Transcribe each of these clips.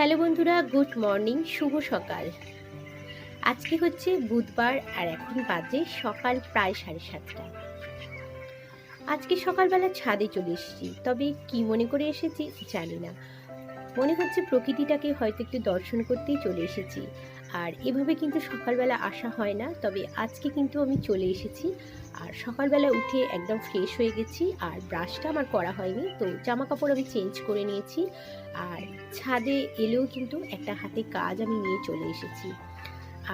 Hello বন্ধুরা, good morning, শুভ সকাল। আজকে হচ্ছে বুধবার আর এখন বাজে সকাল প্রায় সাড়ে সাতটা। আজকে সকালবেলা ছাদে চলে এসেছি, তবে কি মনে করে এসেছি জানি না। মনে হচ্ছে প্রকৃতিটাকে হয়তো একটু দর্শন করতেই চলে এসেছি। আর এভাবে কিন্তু সকালবেলা আসা হয় না, তবে আজকে কিন্তু আমি চলে এসেছি আর সকালবেলা উঠে একদম ফ্রেশ হয়ে গেছি, আর ব্রাশটা আমার করা হয়নি। তো জামা কাপড় আমি চেঞ্জ করে নিয়েছি, আর ছাদে এলেও কিন্তু একটা হাতে কাজ আমি নিয়ে চলে এসেছি।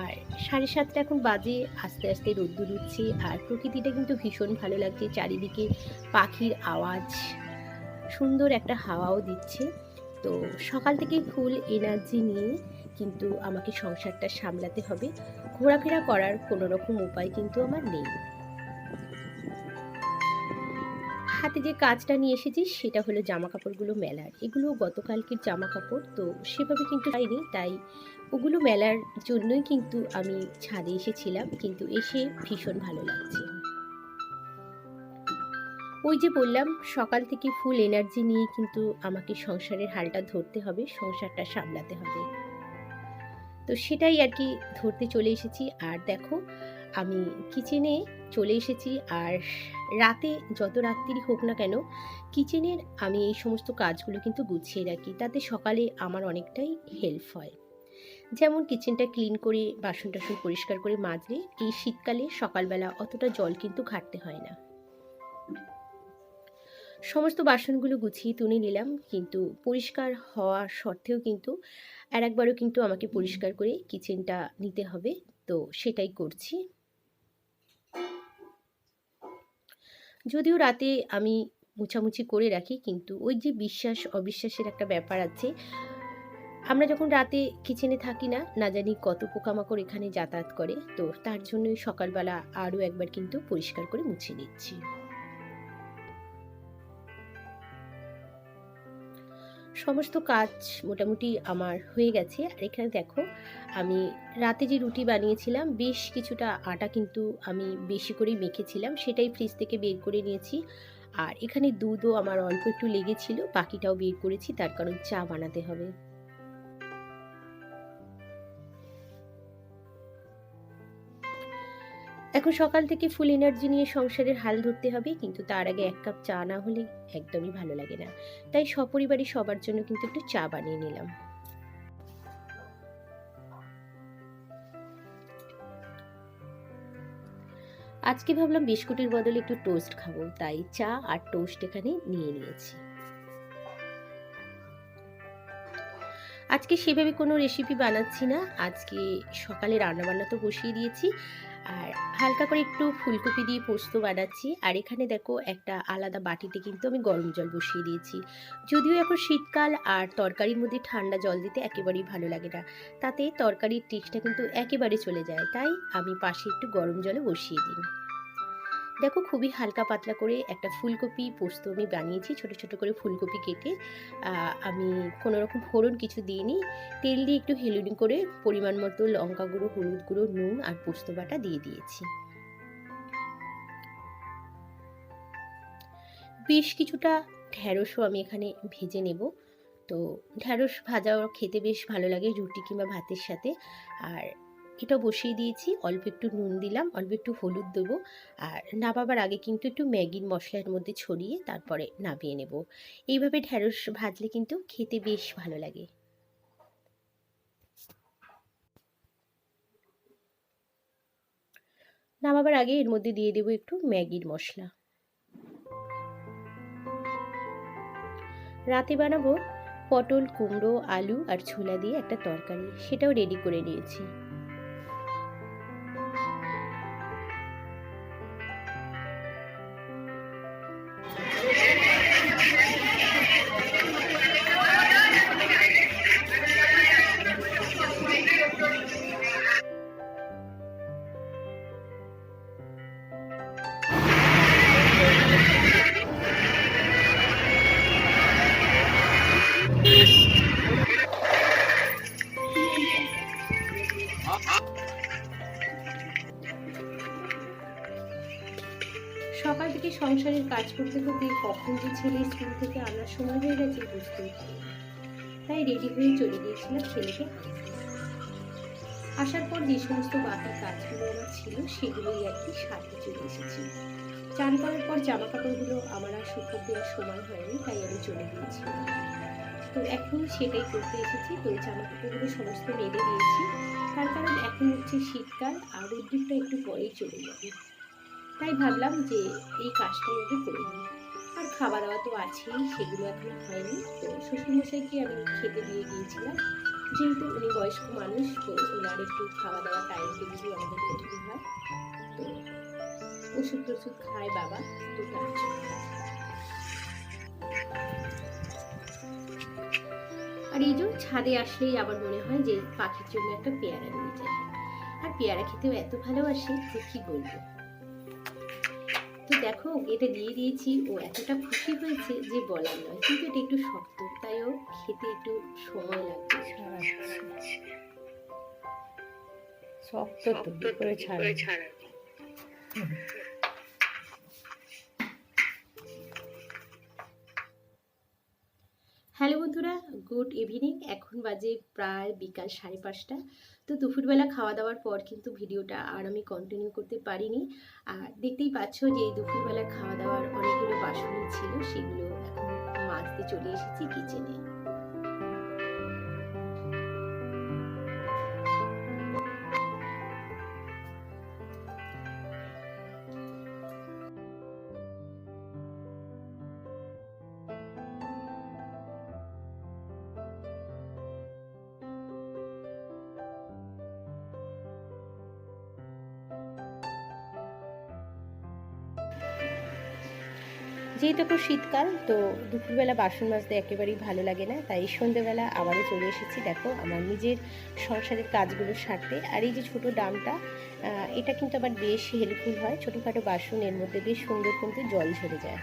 আর সাড়ে সাতটা এখন বাজে, আস্তে আস্তে রোদ্দুর উঠছে, আর প্রকৃতিটা কিন্তু ভীষণ ভালো লাগছে, চারিদিকে পাখির আওয়াজ, সুন্দর একটা হাওয়াও দিচ্ছে। তো সকাল থেকে ফুল এনার্জি নিয়ে কিন্তু আমাকে সংসারটা সামলাতে হবে। ঘোরাফেরা করার কোনো রকম উপায় কিন্তু আমার নেই। হাতে যে কাজটা নিয়ে এসেছি সেটা হলো জামা কাপড়গুলো মেলার। এগুলো গতকালকের জামা কাপড় তো সেভাবে কিন্তু পাইনি তাই ওগুলো মেলার জন্যই কিন্তু আমি ছাদে এসেছিলাম, কিন্তু এসে ভীষণ ভালো লাগছে। ওই যে বললাম, সকাল থেকে ফুল এনার্জি নিয়ে কিন্তু আমাকে সংসারের হালটা ধরতে হবে, সংসারটা সামলাতে হবে। তো সেটাই আর কি ধরতে চলে এসেছি। আর দেখো আমি কিচেনে চলে এসেছি আর রাতে যত রাত্রি হোক না কেন কিচেনের আমি এই সমস্ত কাজগুলো কিন্তু গুছিয়ে রাখি। তাতে সকালে আমার অনেকটাই হেল্প হয়। যেমন কিচেনটা ক্লিন করে বাসন টাসন পরিষ্কার করে মাজলে এই শীতকালে সকালবেলা অতটা জল কিন্তু ঘাটতে হয় না। সমস্ত বাসনগুলো গুছিয়ে তুলে নিলাম কিন্তু পরিষ্কার হওয়া সত্ত্বেও কিন্তু আর একবারও কিন্তু আমাকে পরিষ্কার করে কিচেনটা নিতে হবে। তো সেটাই করছি। যদিও রাতে আমি মুছামুছি করে রাখি, কিন্তু ওই যে বিশ্বাস, অবিশ্বাসের একটা ব্যাপার আছে। আমরা যখন রাতে কিচেনে থাকি না না জানি কত পোকামাকড় এখানে যাতায়াত করে, তো তার জন্যই সকালবেলা আরও একবার কিন্তু পরিষ্কার করে মুছে নিচ্ছি। সমস্ত কাজ মোটামুটি আমার হয়ে গেছে। আর এখানে দেখো, আমি রাতে যে রুটি বানিয়েছিলাম, বেশ কিছুটা আটা কিন্তু আমি বেশি করে মেখেছিলাম। সেটাই ফ্রিজ থেকে বের করে নিয়েছি। আর এখানে দুধও আমার অল্প একটু লেগেছিল, বাকিটাও বের করেছি, তার কারণ চা বানাতে হবে। এখন সকাল থেকে ফুল এনার্জি নিয়ে সংসারের হাল ধরতে হবে, কিন্তু তার আগে এক কাপ চা না হলে একদমই ভালো লাগে না। তাই সপরিবারই সবার জন্য কিন্তু একটু চা বানিয়ে নিলাম। আজকে ভাবলাম বিস্কুটের বদলে একটু টোস্ট খাব, তাই চা আর টোস্ট এখানে নিয়ে নিয়েছি। আজকে সেভাবে কোনো রেসিপি বানাচ্ছি না, আজকে সকালে রান্নাবান্না তো বসিয়ে দিয়েছি। আর হালকা করে একটু ফুলকপি দিয়ে পোস্ত বানাচ্ছি। আর এখানে দেখো একটা আলাদা বাটিতে কিন্তু আমি গরম জল বসিয়ে দিয়েছি। যদিও এখন শীতকাল আর তরকারির মধ্যে ঠান্ডা জল দিতে একেবারেই ভালো লাগে না। তাতে তরকারির টেস্টটা কিন্তু একেবারে চলে যায়। তাই আমি পাশে একটু গরম জলে বসিয়ে দিই। দেখো খুবই হালকা পাতলা করে একটা ফুলকপি পোস্ত আমি বানিয়েছি, ছোট ছোট করে ফুলকপি কেটে। আমি কোনো রকম ফোড়ন কিছু দিইনি। তেল দিয়ে একটু হেলুনি করে পরিমাণ মতো লঙ্কা গুঁড়ো, হলুদ গুঁড়ো, নুন আর পোস্ত বাটা দিয়ে দিয়েছি। বেশ কিছুটা ঢ্যাঁড়সও আমি এখানে ভেজে নেব। তো ঢ্যাঁড়স ভাজা খেতে বেশ ভালো লাগে রুটি কিংবা ভাতের সাথে। আর এটা বসিয়ে দিয়েছি, অল্প একটু নুন দিলাম, অল্প একটু হলুদ দেবো। আর নামাবার আগে কিন্তু একটু ম্যাগির মশলার মধ্যে ছড়িয়ে তারপরে নামিয়ে নেব। এইভাবে ঢ্যাঁড়স ভাজলে কিন্তু খেতে বেশ ভালো লাগে। নামাবার আগে এর মধ্যে দিয়ে দেবো একটু ম্যাগির মশলা। রাতে বানাবো পটল, কুমড়ো, আলু আর ছোলা দিয়ে একটা তরকারি, সেটাও রেডি করে নিয়েছি। কাজ করতে করতে কখন যে ছেলে স্কুল থেকে আনার সময় হয়ে গেছে বুঝতেই পারি তাই রেডি হয়ে চলে গিয়েছিলাম ছেলেকে আসার পর যে সমস্ত বাকি কাজগুলো আমার ছিল, সেগুলোই আর কি সারতে চলে এসেছি। চান করার পর জামা কাপড়গুলো আমার আর শুকনো দেওয়ার সময় হয়নি, তাই আমি চলে গিয়েছি। তো এখন সেটাই করতে এসেছি, তো জামা কাপড়গুলো সমস্ত মেলে দিয়েছি। তার কারণ এখন হচ্ছে শীতকাল, আর রোদ্দুরটা একটু পরেই চলে যাবে। তাই ভাবলাম যে এই কাজটাই আগে করে। নিই আর খাওয়া দাওয়া তো আছেই, সেগুলো এখন হয়নি। তো শ্বশুরমশাইকে আমি খেতে দিয়ে গিয়েছিলাম। যেহেতু উনি বয়স্ক মানুষ, তো ওনার একটু খাওয়া দাওয়া টাইম টেবিলই আমাদের করতে হয়। তো ওষুধ টষুধ খায় বাবা, তো তার জন্য। আর এই যে ছাদে আসলেই আবার মনে হয় যে পাখির জন্য একটা পেয়ারা নিয়ে যায় আর পেয়ারা খেতেও এত ভালোবাসে যে কি বলব? তো দেখো এটা দিয়ে দিয়েছি। ও এতটা খুশি হয়েছে যে বলার নয় কিন্তু এটা একটু শক্ত তাইও ও খেতে একটু সময় লাগবে। শক্ত তো করে করে ছাড়া হ্যালো বন্ধুরা, গুড ইভিনিং। এখন বাজে প্রায় বিকাল সাড়ে পাঁচটা। তো দুপুরবেলা খাওয়া দাওয়ার পর কিন্তু ভিডিওটা আর আমি কন্টিনিউ করতে পারিনি। আর দেখতেই পাচ্ছ যে এই দুপুরবেলা খাওয়া দাওয়ার অনেকগুলো বাসনই ছিল, সেগুলো এখন মাজতে চলে এসেছি কিচেনে যেহেতু এখন শীতকাল, তো দুপুরবেলা বাসন মাজতে একেবারেই ভালো লাগে না। তাই সন্ধেবেলা আবারও চলে এসেছি, দেখো, আমার নিজের সংসারের কাজগুলো সারতে। আর এই যে ছোট ডামটা এটা কিন্তু আবার বেশ হেল্পফুল হয়। ছোটোখাটো বাসন, এর মধ্যে বেশ সুন্দর কিন্তু জল ঝরে যায়।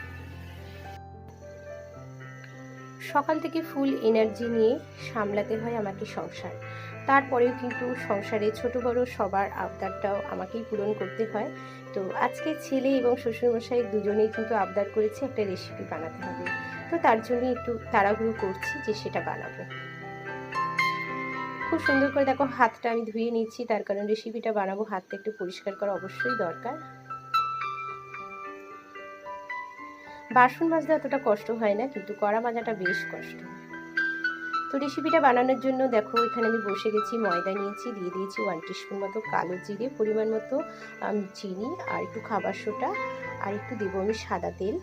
সকাল থেকে ফুল এনার্জি নিয়ে সামলাতে হয় আমাকে সংসার। তারপরেও কিন্তু সংসারে ছোট বড় সবার আবদারটাও আমাকেই পূরণ করতে হয়। তো আজকে ছেলে এবং শ্বশুরমশাই দুজনেই কিন্তু আবদার করেছে একটা রেসিপি বানাতে হবে। তো তার জন্য একটু তাড়াহুড়ো করছি যে সেটা বানাবো। খুব সুন্দর করে দেখো হাতটা আমি ধুয়ে নিচ্ছি তার কারণ রেসিপিটা বানাবো, হাতটা একটু পরিষ্কার করা অবশ্যই দরকার। বাসন মাজতে অতটা কষ্ট হয় না, কিন্তু কড়া মাজাটা বেশ কষ্ট। তো রেসিপিটা বানানোর জন্য দেখো, এখানে আমি বসে গেছি, ময়দা নিয়েছি, দিয়ে দিয়েছি ওয়ান টিস্পুন মতো কালো জিরে, পরিমাণ মতো চিনি আর একটু খাবার সোটা আর একটু দেবো আমি সাদা তেল।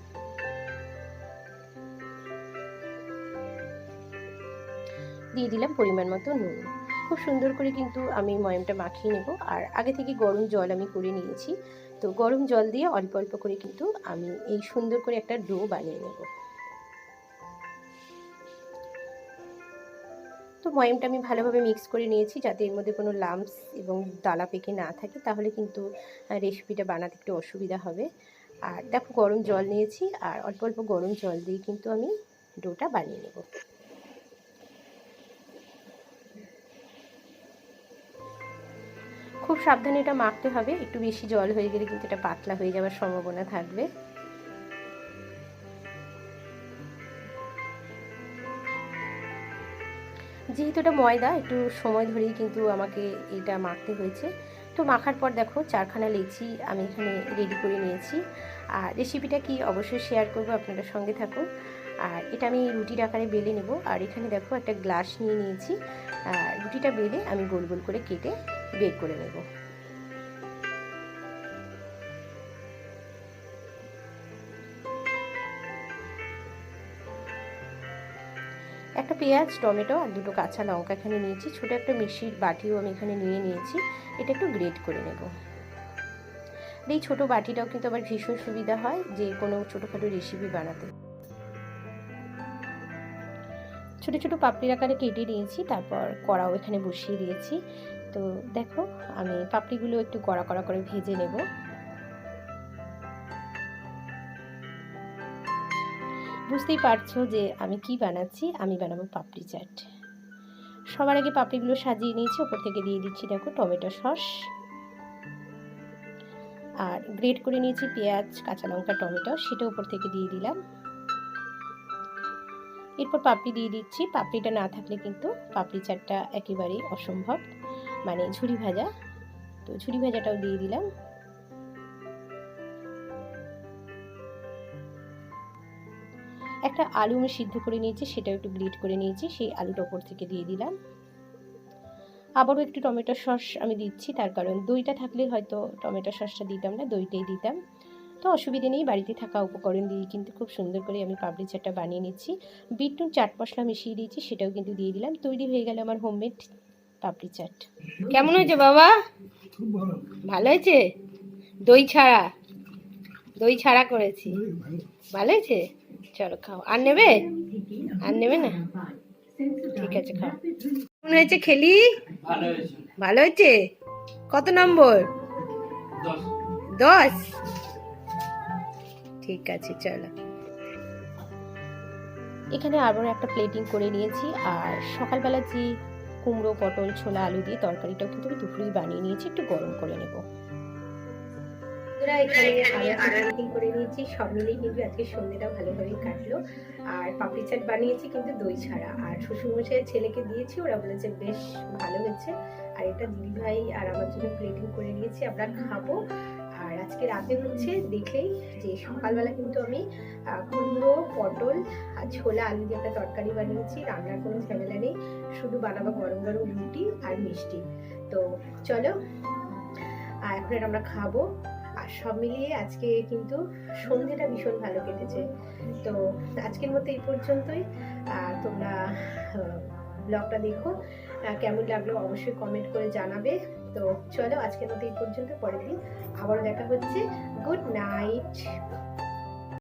দিয়ে দিলাম পরিমাণ মতো নুন। খুব সুন্দর করে কিন্তু আমি ময়মটা মাখিয়ে নেব আর আগে থেকে গরম জল আমি করে নিয়েছি। তো গরম জল দিয়ে অল্প অল্প করে কিন্তু আমি এই সুন্দর করে একটা ডো বানিয়ে নেব। ময়মটা আমি ভালোভাবে মিক্স করে নিয়েছি যাতে এর মধ্যে কোনো লাম্পস এবং দালা পেকে না থাকে, তাহলে কিন্তু রেসিপিটা বানাতে একটু অসুবিধা হবে। আর দেখো গরম জল নিয়েছি, আর অল্প অল্প গরম জল দিয়ে কিন্তু আমি ডোটা বানিয়ে নেব। খুব সাবধানে এটা মাখতে হবে, একটু বেশি জল হয়ে গেলে কিন্তু এটা পাতলা হয়ে যাওয়ার সম্ভাবনা থাকবে। যেহেতু এটা ময়দা, একটু সময় ধরেই কিন্তু আমাকে এটা মাখতে হয়েছে। তো মাখার পর দেখো, চারখানা লেচি আমি এখানে রেডি করে নিয়েছি। আর রেসিপিটা কি অবশ্যই শেয়ার করব আপনাদের সঙ্গে থাকুন। আর এটা আমি রুটির আকারে বেলে নেব। আর এখানে দেখো, একটা গ্লাস নিয়ে নিয়েছি। রুটিটা বেলে আমি গোল গোল করে কেটে বের করে নেব। পেঁয়াজ, টমেটো আর দুটো কাঁচা লঙ্কা এখানে নিয়েছি। ছোটো একটা মিক্সির বাটিও আমি এখানে নিয়ে নিয়েছি। এটা একটু গ্রেট করে নেব। এই ছোটো বাটিটাও কিন্তু আবার ভীষণ সুবিধা হয় যে কোনো ছোটোখাটো রেসিপি বানাতে। ছোটো ছোটো পাপড়ির আকারে কেটে নিয়েছি, তারপর কড়াও এখানে বসিয়ে দিয়েছি। তো দেখো, আমি পাপড়িগুলো একটু কড়া কড়া করে ভেজে নেব। বুঝতেই পারছ যে আমি কি বানাচ্ছি? আমি বানাবো পাপড়ি চাট। সবার আগে পাপড়িগুলো সাজিয়ে নিয়েছি, ওপর থেকে দিয়ে দিচ্ছি দেখো টমেটো সস। আর গ্রেট করে নিয়েছি পেঁয়াজ, কাঁচা লঙ্কা, টমেটো, সেটা উপর থেকে দিয়ে দিলাম। এরপর পাপড়ি দিয়ে দিচ্ছি। পাপড়িটা না থাকলে কিন্তু পাপড়ি চাটটা একেবারেই অসম্ভব। মানে ঝুরি ভাজা। তো ঝুরি ভাজাটাও দিয়ে দিলাম। একটা আলু আমি সিদ্ধ করে নিয়েছি, সেটাও একটু গ্লিট করে নিয়েছি, সেই আলুটা ওপর থেকে দিয়ে দিলাম। আবারও একটু টমেটো সস আমি দিচ্ছি, তার কারণ দইটা থাকলে হয়তো টমেটো সসটা দিতাম না, দইটাই দিতাম। তো অসুবিধে নেই, বাড়িতে থাকা উপকরণ দিয়ে কিন্তু খুব সুন্দর করে আমি পাপড়ি চাটটা বানিয়ে নিচ্ছি। বিটনুন চাট মশলা মিশিয়ে দিয়েছি, সেটাও কিন্তু দিয়ে দিলাম। তৈরি হয়ে গেল আমার হোমমেড পাপড়ি চাট। কেমন হয়েছে বাবা? ভালো হয়েছে? দই ছাড়া? দই ছাড়া করেছি। ভালো হয়েছে? চলো খাও। আর নেবে? আর নেবে না? ঠিক আছে খাও। কেমন হয়েছে খেলি? ভালো হয়েছে। কত নম্বর? দশ। ঠিক আছে চলো। এখানে আবার একটা প্লেটিং করে নিয়েছি আর সকালবেলা যে কুমড়ো পটল ছোলা আলু দিয়ে তরকারিটাও কিন্তু আমি দুপুরেই বানিয়ে নিয়েছি একটু গরম করে নেব। এখানে প্লেটিং করে নিয়েছি, সব মিলেই কিন্তু আজকে সন্ধ্যেটা ভালোভাবেই কাটলো। আর পাপড়ি চাট বানিয়েছি কিন্তু দই ছাড়া। আর শ্বশুরমশাইয়ের ছেলেকে দিয়েছি, ওরা বলেছে বেশ ভালো হয়েছে। আর এটা দিদিভাই আর আমার জন্য প্লেটিং করে নিয়েছি আমরা খাব। আর আজকে রাতে হচ্ছে দেখলেই যে সকালবেলা কিন্তু আমি কুমড়ো, পটল আর ছোলা, আলু দিয়ে একটা তরকারি বানিয়েছি। রান্নার কোনো ঝামেলা নেই, শুধু বানাবো গরম গরম রুটি আর মিষ্টি। তো চলো আর এখন আমরা খাব। আর সব মিলিয়ে আজকে কিন্তু সন্ধ্যেটা ভীষণ ভালো কেটেছে। তো আজকের মতো এই পর্যন্তই। আর তোমরা ব্লগটা দেখো। কেমন লাগল অবশ্যই কমেন্ট করে জানাবে। তো চলো আজকের মতো এই পর্যন্ত। পরের দিন আবারও দেখা হচ্ছে। Good night